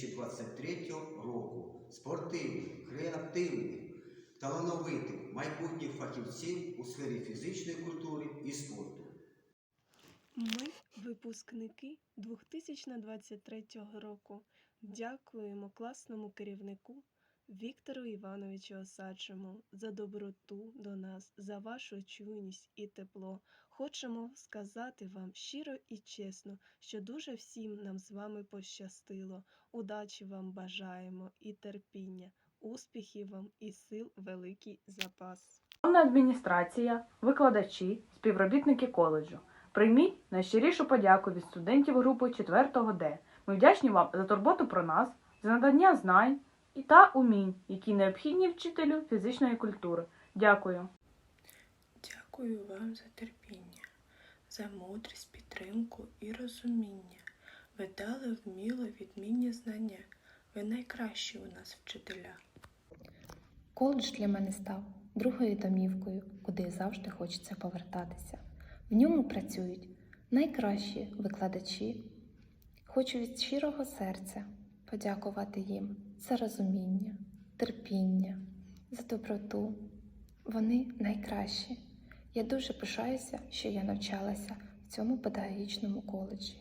2023 року спортивних, креативних, талановитих майбутніх фахівців у сфері фізичної культури і спорту. Ми, випускники 2023 року, дякуємо класному керівнику Віктору Івановичу Осадчому за доброту до нас, за вашу чуйність і тепло. Хочемо сказати вам щиро і чесно, що дуже всім нам з вами пощастило. Удачі вам бажаємо і терпіння, успіхів вам і сил великий запас. Шановна адміністрація, викладачі, співробітники коледжу. Прийміть найщирішу подяку від студентів групи 4 Д. Ми вдячні вам за турботу про нас, за надання знань і та умінь, які необхідні вчителю фізичної культури. Дякую. Дякую вам за терпіння, за мудрість, підтримку і розуміння. Ви дали вміло відмінні знання. Ви найкращі у нас вчителя. Коледж для мене став другою домівкою, куди завжди хочеться повертатися. В ньому працюють найкращі викладачі. Хочу від щирого серця подякувати їм за розуміння, терпіння, за доброту. Вони найкращі. Я дуже пишаюся, що я навчалася в цьому педагогічному коледжі.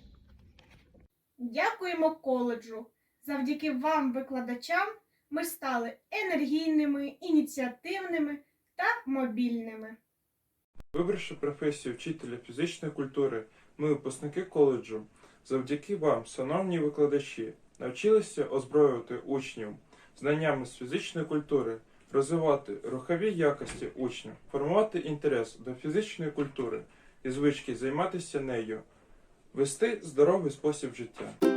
Дякуємо коледжу. Завдяки вам, викладачам, ми стали енергійними, ініціативними та мобільними. Вибравши професію вчителя фізичної культури, ми, випускники коледжу, завдяки вам, шановні викладачі, навчилися озброювати учнів знаннями з фізичної культури, розвивати рухові якості учнів, формувати інтерес до фізичної культури і звички займатися нею, вести здоровий спосіб життя.